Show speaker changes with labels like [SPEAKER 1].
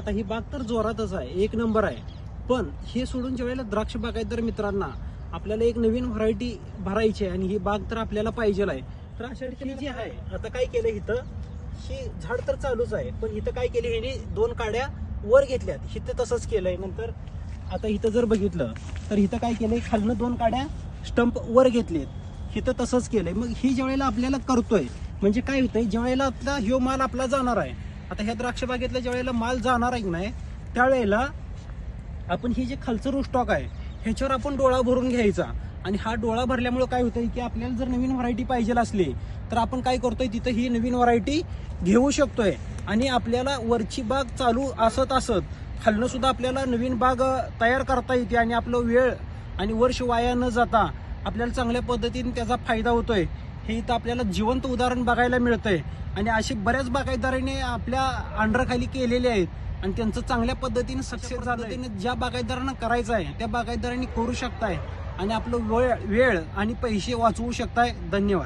[SPEAKER 1] आता ही बाग तर जोरातच आहे एक नंबर आहे. पण हे सोडून ज्या वेळेला द्राक्ष बागायतदार मित्रांना आपल्याला एक नवीन व्हरायटी भरायची आहे आणि ही बाग तर आपल्याला पाहिजे आहे. तर अशा ठिकाणी जी आहे आता काय केलं इथं? ही झाड तर चालूच आहे पण इथं काय केलं ह्यानी दोन काड्या वर घेतल्यात. इथं तसंच केलंय नंतर. आता इथं जर बघितलं तर इथं काय केलंय खालनं दोन काड्या स्टंप वर घेतलेत. इथं तसंच केलंय. मग ही ज्या वेळेला आपल्याला करतोय म्हणजे काय होतंय ज्या वेळेला आपला ह्यो माल आपला जाणार आहे आता ह्या द्राक्ष बागेतला ज्या वेळेला माल जाणार आहे की नाही त्यावेळेला आपण ही जे खालचं स्टॉक आहे ह्याच्यावर आपण डोळा भरून घ्यायचा. आणि हा डोळा भरल्यामुळे काय होतंय की आपल्याला जर नवीन व्हरायटी पाहिजे असली तर आपण काय करतोय तिथं ही नवीन व्हरायटी घेऊ शकतोय. आणि आपल्याला वरची बाग चालू असत असत खालनं सुद्धा आपल्याला नवीन बाग तयार करता येते आणि आपलं वेळ आणि वर्ष वाया न जाता आपल्याला चांगल्या पद्धतीने त्याचा फायदा होतोय. हे इथं आपल्याला जिवंत उदाहरण बघायला मिळतंय. आणि असे बऱ्याच बागायतदारांनी आपल्या अंडरखाली केलेले आहेत. आणि त्यांचं चांगल्या पद्धतीने सक्सेस झालं ज्या बागायतदारांना करायचं आहे त्या बागायतदारांनी करू शकताय. आणि आपलं वेळ वेळ आणि पैसे वाचवू शकताय. धन्यवाद.